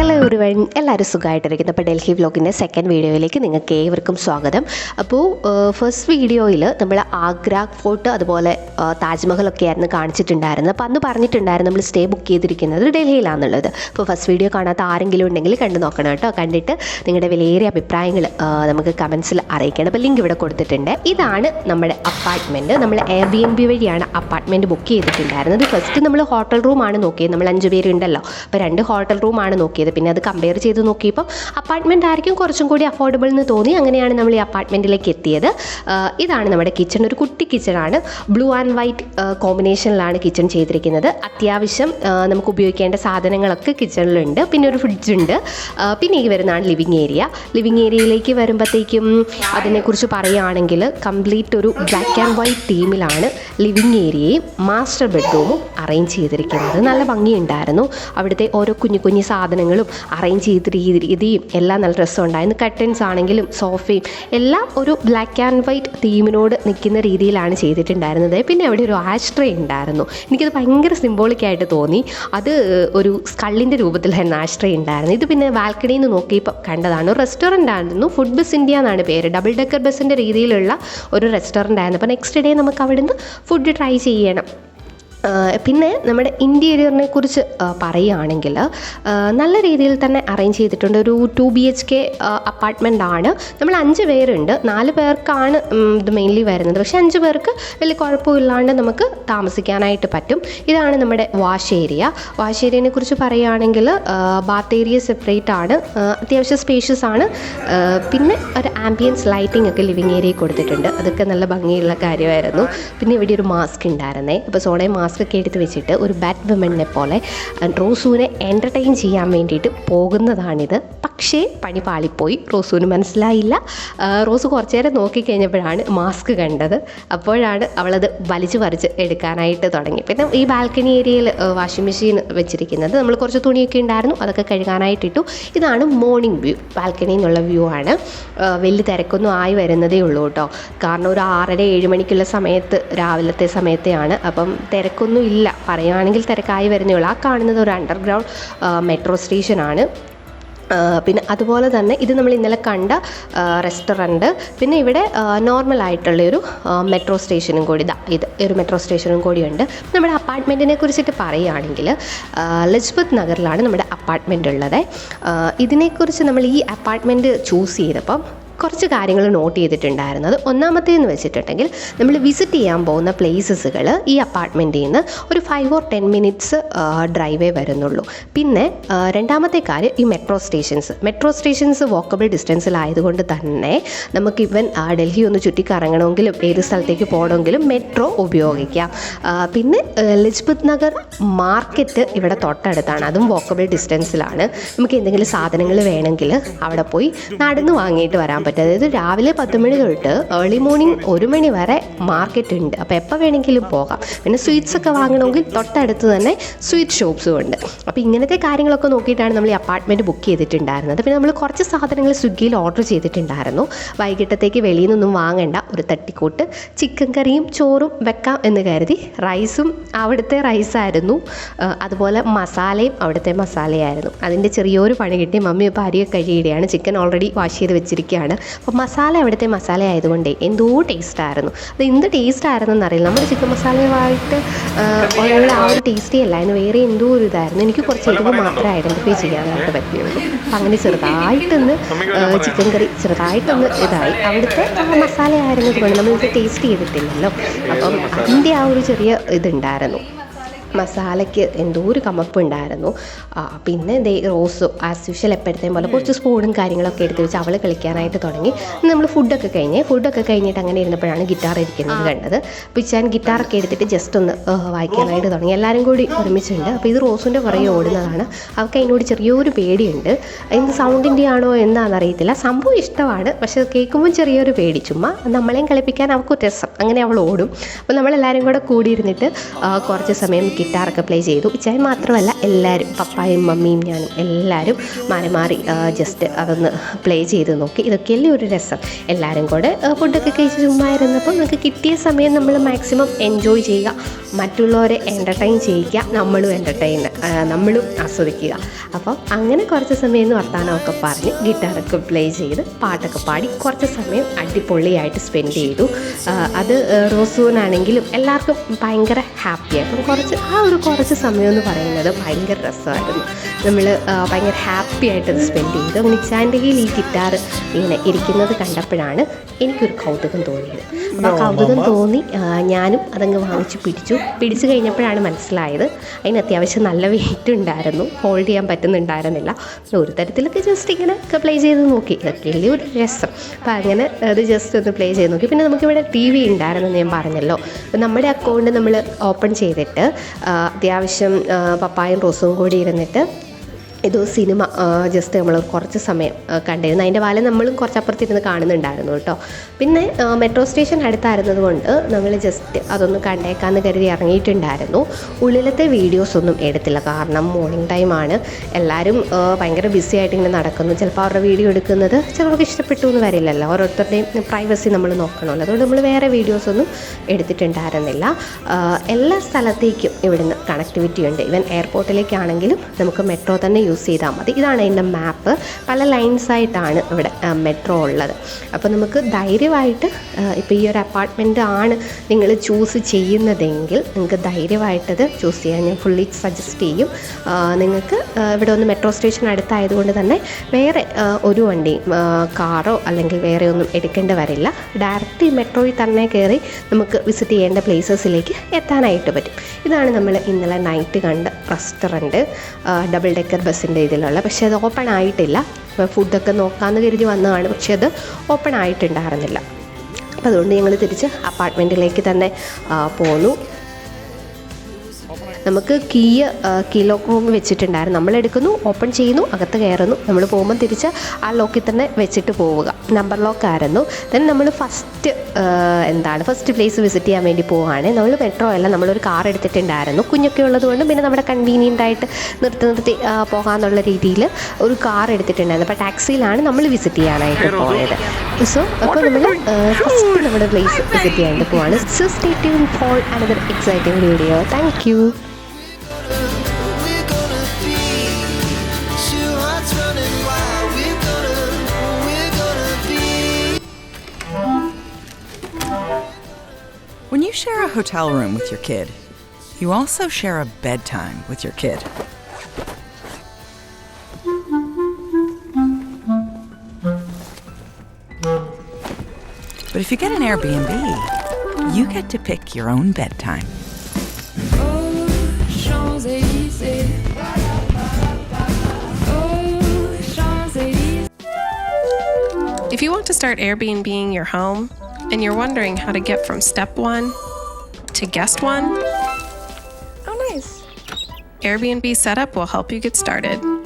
Hello ഒരു വഴി എല്ലാവരും സുഖമായിട്ടിരിക്കുന്നു. അപ്പോൾ ഡൽഹി വ്ലോഗിന്റെ സെക്കൻഡ് വീഡിയോയിലേക്ക് നിങ്ങൾക്ക് ഏവർക്കും സ്വാഗതം. അപ്പോൾ ഫസ്റ്റ് വീഡിയോയിൽ നമ്മൾ ആഗ്ര ഫോർട്ട് അതുപോലെ താജ്മഹലൊക്കെ ആയിരുന്നു കാണിച്ചിട്ടുണ്ടായിരുന്നത്. അപ്പോൾ അന്ന് പറഞ്ഞിട്ടുണ്ടായിരുന്നു നമ്മൾ സ്റ്റേ ബുക്ക് ചെയ്തിരിക്കുന്നത് ഡൽഹിയിലാണെന്നുള്ളത് അപ്പോൾ ഫസ്റ്റ് വീഡിയോ കാണാത്ത ആരെങ്കിലും ഉണ്ടെങ്കിൽ കണ്ടു നോക്കണം കേട്ടോ. കണ്ടിട്ട് നിങ്ങളുടെ വിലയേറിയ അഭിപ്രായങ്ങൾ നമുക്ക് കമൻസിൽ അറിയിക്കണം. അപ്പോൾ ലിങ്ക് ഇവിടെ കൊടുത്തിട്ടുണ്ട്. ഇതാണ് നമ്മുടെ അപ്പാർട്ട്മെന്റ് നമ്മൾ എയർ ബി എൻ ബി വഴിയാണ് അപ്പാർട്ട്മെന്റ് ബുക്ക് ചെയ്തിട്ടുണ്ടായിരുന്നത്. ഫസ്റ്റ് നമ്മൾ ഹോട്ടൽ റൂമാണ് നോക്കിയത്. നമ്മൾ അഞ്ച് പേരുണ്ടല്ലോ. അപ്പോൾ രണ്ട് ഹോട്ടൽ റൂമാണ് നോക്കിയത്. പിന്നെ അത് കമ്പയർ ചെയ്ത് നോക്കിയപ്പോൾ അപ്പാർട്ട്മെന്റ് ആയിരിക്കും കുറച്ചും കൂടി അഫോർഡബിൾ എന്ന് തോന്നി. അങ്ങനെയാണ് നമ്മൾ ഈ അപ്പാർട്ട്മെന്റിലേക്ക് എത്തിയത്. ഇതാണ് നമ്മുടെ കിച്ചൺ ഒരു കുട്ടി കിച്ചണാണ് ബ്ലൂ ആൻഡ് വൈറ്റ് കോമ്പിനേഷനിലാണ് കിച്ചൺ ചെയ്തിരിക്കുന്നത്. അത്യാവശ്യം നമുക്ക് ഉപയോഗിക്കേണ്ട സാധനങ്ങളൊക്കെ കിച്ചണിലുണ്ട് പിന്നെ ഒരു ഫ്രിഡ്ജ് ഉണ്ട്. പിന്നെ ഈ വരുന്നതാണ് ലിവിങ് ഏരിയ ലിവിങ് ഏരിയയിലേക്ക് വരുമ്പോഴത്തേക്കും അതിനെക്കുറിച്ച് പറയുകയാണെങ്കിൽ കംപ്ലീറ്റ് ഒരു ബ്ലാക്ക് ആൻഡ് വൈറ്റ് തീമിലാണ് ലിവിങ് ഏരിയയും മാസ്റ്റർ ബെഡ്റൂമും അറേഞ്ച് ചെയ്തിരിക്കുന്നത്. നല്ല ഭംഗിയുണ്ടായിരുന്നു. അവിടുത്തെ ഓരോ കുഞ്ഞു കുഞ്ഞു സാധനങ്ങളും അറേഞ്ച് ചെയ്ത രീതി- രീതിയും എല്ലാം നല്ല രസമുണ്ടായിരുന്നു കട്ടൻസ് ആണെങ്കിലും സോഫയും എല്ലാം ഒരു ബ്ലാക്ക് ആൻഡ് വൈറ്റ് തീമിനോട് നിൽക്കുന്ന രീതിയിലാണ് ചെയ്തിട്ടുണ്ടായിരുന്നത്. പിന്നെ അവിടെ ഒരു ആശ്രയം ഉണ്ടായിരുന്നു. എനിക്കത് ഭയങ്കര സിംബോളിക് ആയിട്ട് തോന്നി. അത് ഒരു സ്കള്ളിന്റെ രൂപത്തിലായിരുന്നു ആശ്രയം ഉണ്ടായിരുന്നു ഇത് പിന്നെ വാൽക്കണിയിൽ നിന്ന് നോക്കിയപ്പോൾ കണ്ടതാണ്. ഒരു റെസ്റ്റോറന്റ് ആയിരുന്നു. ഫുഡ് ബസ് ഇന്ത്യ എന്നാണ് പേര്. ഡബിൾ ഡെക്കർ ബസ്സിന്റെ രീതിയിലുള്ള ഒരു റെസ്റ്റോറന്റ് ആയിരുന്നു. അപ്പോൾ നെക്സ്റ്റ് ഡേ നമുക്ക് അവിടുന്ന് ഫുഡ് ട്രൈ ചെയ്യണം. പിന്നെ നമ്മുടെ ഇന്റീരിയറിനെ കുറിച്ച് പറയുകയാണെങ്കിൽ നല്ല രീതിയിൽ തന്നെ അറേഞ്ച് ചെയ്തിട്ടുണ്ട്. ഒരു two B H K apartment ആണ്. നമ്മൾ അഞ്ച് പേരുണ്ട്. നാല് പേർക്കാണ് ഇത് മെയിൻലി വരുന്നത്. പക്ഷേ അഞ്ച് പേർക്ക് വലിയ കുഴപ്പമില്ലാണ്ട് നമുക്ക് താമസിക്കാനായിട്ട് പറ്റും. ഇതാണ് നമ്മുടെ വാഷ് ഏരിയ. വാഷ് ഏരിയനെ കുറിച്ച് പറയുകയാണെങ്കിൽ ബാത്ത് ഏരിയ സെപ്പറേറ്റ് ആണ്. അത്യാവശ്യം സ്പേഷ്യസ് ആണ്. പിന്നെ ഒരു ആംബിയൻസ് ലൈറ്റിംഗ് ഒക്കെ ലിവിങ് ഏരിയയിൽ കൊടുത്തിട്ടുണ്ട്. അതൊക്കെ നല്ല ഭംഗിയുള്ള കാര്യമായിരുന്നു. പിന്നെ ഇവിടെ ഒരു മാസ്ക് ഉണ്ടായിരുന്നേ. അപ്പോൾ സോണേ മാസ്ക് ഒക്കെ എടുത്ത് വെച്ചിട്ട് ഒരു ബാറ്റ് വിമണിനെ പോലെ റോസുവിനെ എന്റർടൈൻ ചെയ്യാൻ വേണ്ടിയിട്ട് പോകുന്നതാണിത്. പക്ഷേ പണി പാളിപ്പോയി. റോസുവിന് മനസ്സിലായില്ല. റോസ് കുറച്ചു നേരം നോക്കിക്കഴിഞ്ഞപ്പോഴാണ് മാസ്ക് കണ്ടത്. അപ്പോഴാണ് അവളത് വലിച്ചു പറിച്ച് എടുക്കാനായിട്ട് തുടങ്ങി. പിന്നെ ഈ ബാൽക്കണി ഏരിയയിൽ വാഷിംഗ് മെഷീൻ വെച്ചിരിക്കുന്നത് നമ്മൾ കുറച്ച് തുണിയൊക്കെ ഉണ്ടായിരുന്നു അതൊക്കെ കഴുകാനായിട്ടിട്ടു ഇതാണ് മോർണിംഗ് വ്യൂ ബാൽക്കണിയിൽ നിന്നുള്ള വ്യൂ ആണ്. വലിയ തിരക്കൊന്നും ആയി വരുന്നതേ ഉള്ളൂ കേട്ടോ. കാരണം ഒരു ആറര ഏഴ് മണിക്കുള്ള സമയത്ത് രാവിലത്തെ സമയത്തെയാണ്. അപ്പം തിരക്കൊന്നും ഇല്ല. പറയുകയാണെങ്കിൽ തിരക്കായി വരുന്നേ ഉള്ളൂ ആ കാണുന്നത് ഒരു അണ്ടർഗ്രൗണ്ട് മെട്രോ സ്റ്റേഷനാണ് പിന്നെ അതുപോലെ തന്നെ ഇത് നമ്മൾ ഇന്നലെ കണ്ട റെസ്റ്റോറന്റ് പിന്നെ ഇവിടെ നോർമൽ ആയിട്ടുള്ള ഒരു മെട്രോ സ്റ്റേഷനും കൂടി ഇതാ ഇത് ഒരു മെട്രോ സ്റ്റേഷനും കൂടിയുണ്ട് നമ്മുടെ അപ്പാർട്ട്മെന്റിനെ കുറിച്ചിട്ട് പറയുകയാണെങ്കിൽ ലജ്പത് നഗറിലാണ് നമ്മുടെ അപ്പാർട്ട്മെന്റ് ഉള്ളത്. ഇതിനെക്കുറിച്ച് നമ്മൾ ഈ അപ്പാർട്ട്മെന്റ് ചൂസ് ചെയ്തപ്പം കുറച്ച് കാര്യങ്ങൾ നോട്ട് ചെയ്തിട്ടുണ്ടായിരുന്നത് ഒന്നാമത്തേന്ന് വെച്ചിട്ടുണ്ടെങ്കിൽ നമ്മൾ വിസിറ്റ് ചെയ്യാൻ പോകുന്ന പ്ലേസസുകൾ ഈ അപ്പാർട്ട്മെന്റിൽ നിന്ന് ഒരു ഫൈവ് ഓർ ടെൻ മിനിറ്റ്സ് ഡ്രൈവേ വരുന്നുള്ളൂ. പിന്നെ രണ്ടാമത്തെ കാര്യം ഈ metro stations metro stations walkable ഡിസ്റ്റൻസിലായതുകൊണ്ട് തന്നെ നമുക്ക് ഇവൻ ഡൽഹി ഒന്ന് ചുറ്റിക്കറങ്ങണമെങ്കിലും ഏത് സ്ഥലത്തേക്ക് പോകണമെങ്കിലും മെട്രോ ഉപയോഗിക്കാം. പിന്നെ ലജ്പത് നഗർ മാർക്കറ്റ് ഇവിടെ തൊട്ടടുത്താണ്. അതും വോക്കബിൾ ഡിസ്റ്റൻസിലാണ് നമുക്ക് എന്തെങ്കിലും സാധനങ്ങൾ വേണമെങ്കിൽ അവിടെ പോയി നടന്ന് വാങ്ങിയിട്ട് വരാൻ അതായത് രാവിലെ പത്ത് മണി തൊട്ട് ഏർലി മോർണിംഗ് ഒരു മണി വരെ മാർക്കറ്റ് ഉണ്ട്. അപ്പോൾ എപ്പോൾ വേണമെങ്കിലും പോകാം. പിന്നെ സ്വീറ്റ്സ് ഒക്കെ വാങ്ങണമെങ്കിൽ തൊട്ടടുത്ത് തന്നെ സ്വീറ്റ് ഷോപ്സും ഉണ്ട്. അപ്പോൾ ഇങ്ങനത്തെ കാര്യങ്ങളൊക്കെ നോക്കിയിട്ടാണ് നമ്മൾ ഈ അപ്പാർട്ട്മെന്റ് ബുക്ക് ചെയ്തിട്ടുണ്ടായിരുന്നത്. പിന്നെ നമ്മൾ കുറച്ച് സാധനങ്ങൾ സ്വിഗ്ഗിയിൽ ഓർഡർ ചെയ്തിട്ടുണ്ടായിരുന്നു. വൈകിട്ടത്തേക്ക് വെളിയിൽ നിന്നൊന്നും വാങ്ങേണ്ട. ഒരു തട്ടിക്കൂട്ട് ചിക്കൻ കറിയും ചോറും വെക്കാം എന്ന് കരുതി റൈസും അവിടുത്തെ റൈസായിരുന്നു അതുപോലെ മസാലയും അവിടുത്തെ മസാലയായിരുന്നു. അതിന്റെ ചെറിയൊരു പണി കിട്ടി. മമ്മി ഇപ്പോൾ അരിയൊക്കെ കഴിയുകയാണ്. ചിക്കൻ ഓൾറെഡി വാഷ് ചെയ്ത് വെച്ചിരിക്കുകയാണ്. അപ്പോൾ മസാല അവിടുത്തെ മസാല ആയതുകൊണ്ട് എന്തോ ടേസ്റ്റ് ആയിരുന്നു. അത് എന്ത് ടേസ്റ്റ് ആയിരുന്നെന്ന് അറിയില്ല. നമ്മുടെ ചിക്കൻ മസാലയുമായിട്ട് ഉള്ള ആ ഒരു ടേസ്റ്റി അല്ലായിരുന്നു വേറെ എന്തോ ഒരു ഇതായിരുന്നു. എനിക്ക് കുറച്ച് എരിവ് മാത്രമേ ഐഡന്റിഫൈ ചെയ്യാനായിട്ട് പറ്റിയുള്ളൂ. അപ്പം അങ്ങനെ ചെറുതായിട്ടൊന്ന് ചിക്കൻ കറി ചെറുതായിട്ടൊന്ന് ഇതായി. അവിടുത്തെ ആ മസാല ആയിരുന്നത് കൊണ്ട് നമ്മളിത് ടേസ്റ്റ് ചെയ്തിട്ടില്ലല്ലോ. അപ്പം അതിന്റെ ആ ഒരു ചെറിയ ഇതുണ്ടായിരുന്നു. മസാലയ്ക്ക് എന്തോ ഒരു കമപ്പുണ്ടായിരുന്നു പിന്നെ ദേ റോസ് ആസ് യൂഷ്വൽ എപ്പോഴത്തേയും പോലെ കുറച്ച് സ്പൂണും കാര്യങ്ങളൊക്കെ എടുത്ത് വെച്ച് അവൾ കളിക്കാനായിട്ട് തുടങ്ങി. നമ്മൾ ഫുഡൊക്കെ കഴിഞ്ഞ് ഫുഡൊക്കെ കഴിഞ്ഞിട്ട് അങ്ങനെ ഇരുന്നപ്പോഴാണ് ഗിറ്റാർ ഇരിക്കുന്നത് കണ്ടത്. പിച്ചാൻ ഗിറ്റാറൊക്കെ എടുത്തിട്ട് ജസ്റ്റ് ഒന്ന് വായിക്കാനായിട്ട് തുടങ്ങി. എല്ലാവരും കൂടി ഒരുമിച്ചുണ്ട്. അപ്പോൾ ഇത് റോസിന്റെ പുറകെ ഓടുന്നതാണ്. അവൾക്ക് അതിനോട് ചെറിയൊരു പേടിയുണ്ട്. എന്ത് സൗണ്ടിന്റെ ആണോ എന്താണെന്ന് അറിയത്തില്ല സംഭവം ഇഷ്ടമാണ് പക്ഷേ കേൾക്കുമ്പോൾ ചെറിയൊരു പേടി. ചുമ്മാ നമ്മളെയും കളിപ്പിക്കാൻ അവൾക്ക് രസം. അങ്ങനെ അവൾ ഓടും. അപ്പോൾ നമ്മളെല്ലാവരും കൂടെ കൂടിയിരുന്നിട്ട് കുറച്ച് സമയം ഗിറ്റാറൊക്കെ പ്ലേ ചെയ്തു. ഇച്ചായി മാത്രമല്ല എല്ലാവരും പപ്പായും മമ്മിയും ഞാനും എല്ലാവരും മാറി മാറി ജസ്റ്റ് അതൊന്ന് പ്ലേ ചെയ്ത് നോക്കി. ഇതൊക്കെയല്ലേ ഒരു രസം. എല്ലാവരും കൂടെ ഫുഡൊക്കെ കഴിച്ച് ചുമ്മാ ഇരുന്നപ്പോൾ നമുക്ക് കിട്ടിയ സമയം നമ്മൾ മാക്സിമം എൻജോയ് ചെയ്യുക. മറ്റുള്ളവരെ എന്റർടൈൻ ചെയ്യുക നമ്മളും എന്റർടൈൻ നമ്മളും ആസ്വദിക്കുക. അപ്പോൾ അങ്ങനെ കുറച്ച് സമയം എന്ന് വർത്തമാനമൊക്കെ പറഞ്ഞ് ഗിറ്റാറൊക്കെ പ്ലേ ചെയ്ത് പാട്ടൊക്കെ പാടി കുറച്ച് സമയം അടിപൊളിയായിട്ട് സ്പെൻഡ് ചെയ്തു. അത് റോസൂനാണെങ്കിലും എല്ലാവർക്കും ഭയങ്കര ഹാപ്പിയായി അപ്പം കുറച്ച് ആ ഒരു കുറച്ച് സമയം എന്ന് പറയുന്നത് ഭയങ്കര രസമായിരുന്നു. നമ്മൾ ഭയങ്കര ഹാപ്പി ആയിട്ട് അത് സ്പെൻഡ് ചെയ്തു അങ്ങനെ ഇച്ചാന്റെ കയ്യിൽ ഈ ഗിറ്റാർ ഇങ്ങനെ ഇരിക്കുന്നത് കണ്ടപ്പോഴാണ് എനിക്കൊരു കൗതുകം തോന്നിയത്. അപ്പോൾ ആ കൗതുകം തോന്നി ഞാനും അതങ്ങ് വാങ്ങിച്ച് പിടിച്ചു. പിടിച്ചു കഴിഞ്ഞപ്പോഴാണ് മനസ്സിലായത് അതിന് അത്യാവശ്യം നല്ല വെയിറ്റ് ഉണ്ടായിരുന്നു. ഹോൾഡ് ചെയ്യാൻ പറ്റുന്നുണ്ടായിരുന്നില്ല. ഒരു തരത്തിലൊക്കെ ജസ്റ്റ് ഇങ്ങനെ പ്ലേ ചെയ്ത് നോക്കി. ഇതൊക്കെയല്ലേ ഒരു രസം. അപ്പോൾ അങ്ങനെ അത് ജസ്റ്റ് ഒന്ന് പ്ലേ ചെയ്ത് നോക്കി. പിന്നെ നമുക്കിവിടെ ടി വി ഉണ്ടായിരുന്നു ഞാൻ പറഞ്ഞല്ലോ. നമ്മുടെ അക്കൗണ്ട് നമ്മൾ ഓപ്പൺ ചെയ്തിട്ട് അത്യാവശ്യം പപ്പായും റോസും കൂടി ഇരുന്നിട്ട് ഇത് സിനിമ ജസ്റ്റ് നമ്മൾ കുറച്ച് സമയം കണ്ടിരുന്നു. അതിന്റെ വാല നമ്മളും കുറച്ച് അപ്പുറത്തിരുന്ന് കാണുന്നുണ്ടായിരുന്നു കേട്ടോ. പിന്നെ മെട്രോ സ്റ്റേഷൻ അടുത്തായിരുന്നത് കൊണ്ട് നമ്മൾ ജസ്റ്റ് അതൊന്ന് കണ്ടേക്കാന്ന് കരുതി ഇറങ്ങിയിട്ടുണ്ടായിരുന്നു. ഉള്ളിലത്തെ വീഡിയോസ് ഒന്നും എടുത്തില്ല. കാരണം മോർണിംഗ് ടൈമാണ് എല്ലാവരും ഭയങ്കര ബിസി ആയിട്ട് ഇങ്ങനെ നടക്കുന്നു. ചിലപ്പോൾ അവരുടെ വീഡിയോ എടുക്കുന്നത് ചിലർക്ക് ഇഷ്ടപ്പെട്ടു എന്ന് വരില്ലല്ലോ. ഓരോരുത്തരുടെയും പ്രൈവസി നമ്മൾ നോക്കണമല്ലോ. അതുകൊണ്ട് നമ്മൾ വേറെ വീഡിയോസ് ഒന്നും എടുത്തിട്ടുണ്ടായിരുന്നില്ല. എല്ലാ സ്ഥലത്തേക്കും ഇവിടുന്ന് കണക്ടിവിറ്റി ഉണ്ട്. ഈവൻ എയർപോർട്ടിലേക്കാണെങ്കിലും നമുക്ക് മെട്രോ തന്നെ യൂസ് ചെയ്താൽ മതി. ഇതാണ് അതിന്റെ മാപ്പ് പല ലൈൻസ് ആയിട്ടാണ് ഇവിടെ മെട്രോ ഉള്ളത്. അപ്പോൾ നമുക്ക് ധൈര്യമായിട്ട് ഇപ്പോൾ ഈ ഒരു അപ്പാർട്ട്മെന്റ് ആണ് നിങ്ങൾ ചൂസ് ചെയ്യുന്നതെങ്കിൽ നിങ്ങൾക്ക് ധൈര്യമായിട്ടത് ചൂസ് ചെയ്യാൻ ഞാൻ ഫുള്ളി സജസ്റ്റ് ചെയ്യും. നിങ്ങൾക്ക് ഇവിടെ ഒന്ന് മെട്രോ സ്റ്റേഷൻ അടുത്തായതുകൊണ്ട് തന്നെ വേറെ ഒരു വണ്ടി കാറോ അല്ലെങ്കിൽ വേറെ ഒന്നും എടുക്കേണ്ടി വരില്ല. ഡയറക്റ്റ് മെട്രോയിൽ തന്നെ കയറി നമുക്ക് വിസിറ്റ് ചെയ്യേണ്ട പ്ലേസസിലേക്ക് എത്താനായിട്ട് പറ്റും. ഇതാണ് നമ്മൾ ഇന്നലെ നൈറ്റ് കണ്ട റെസ്റ്റോറന്റ് ഡബിൾ ഡെക്കർ ബസ്സിന്റെ ഇതിലുള്ള പക്ഷേ അത് ഓപ്പൺ ആയിട്ടില്ല. ഫുഡൊക്കെ നോക്കാമെന്ന് കരുതി വന്നതാണ് പക്ഷേ അത് ഓപ്പൺ ആയിട്ടുണ്ടായിരുന്നില്ല. അപ്പോൾ അതുകൊണ്ട് ഞങ്ങൾ തിരിച്ച് അപ്പാർട്ട്മെന്റിലേക്ക് തന്നെ പോന്നു. നമുക്ക് കീയ് കീ ലോക്ക് റൂം വെച്ചിട്ടുണ്ടായിരുന്നു. നമ്മൾ എടുക്കുന്നു ഓപ്പൺ ചെയ്യുന്നു അകത്ത് കയറുന്നു. നമ്മൾ പോകുമ്പോൾ തിരിച്ച് ആ ലോക്കിൽ തന്നെ വെച്ചിട്ട് പോവുക. നമ്പർ ലോക്ക് ആയിരുന്നു. ദെൻ നമ്മൾ ഫസ്റ്റ് എന്താണ് ഫസ്റ്റ് പ്ലേസ് വിസിറ്റ് ചെയ്യാൻ വേണ്ടി പോവുകയാണ്. നമ്മൾ മെട്രോ അല്ല നമ്മളൊരു കാർ എടുത്തിട്ടുണ്ടായിരുന്നു. കുഞ്ഞൊക്കെ ഉള്ളതുകൊണ്ട് പിന്നെ നമ്മുടെ കൺവീനിയന്റ് ആയിട്ട് നിർത്തി നിർത്തി പോകാമെന്നുള്ള രീതിയിൽ ഒരു കാർ എടുത്തിട്ടുണ്ടായിരുന്നു. അപ്പോൾ ടാക്സിയിലാണ് നമ്മൾ വിസിറ്റ് ചെയ്യാനായിട്ട് പോയത്. സോ അപ്പോൾ നമ്മൾ ഫസ്റ്റ് നമ്മുടെ പ്ലേസ് വിസിറ്റ് ചെയ്യാനായിട്ട് പോവാണ്. So stay tuned for another exciting video thank you you share a hotel room with your kid, you also share a bedtime with your kid. But if you get an Airbnb, you get to pick your own bedtime. Oh, Champs-Élysées. Oh, Champs-Élysées. If you want to start Airbnb your home and you're wondering how to get from step one to guest one, Oh, nice. Airbnb setup will help you get started.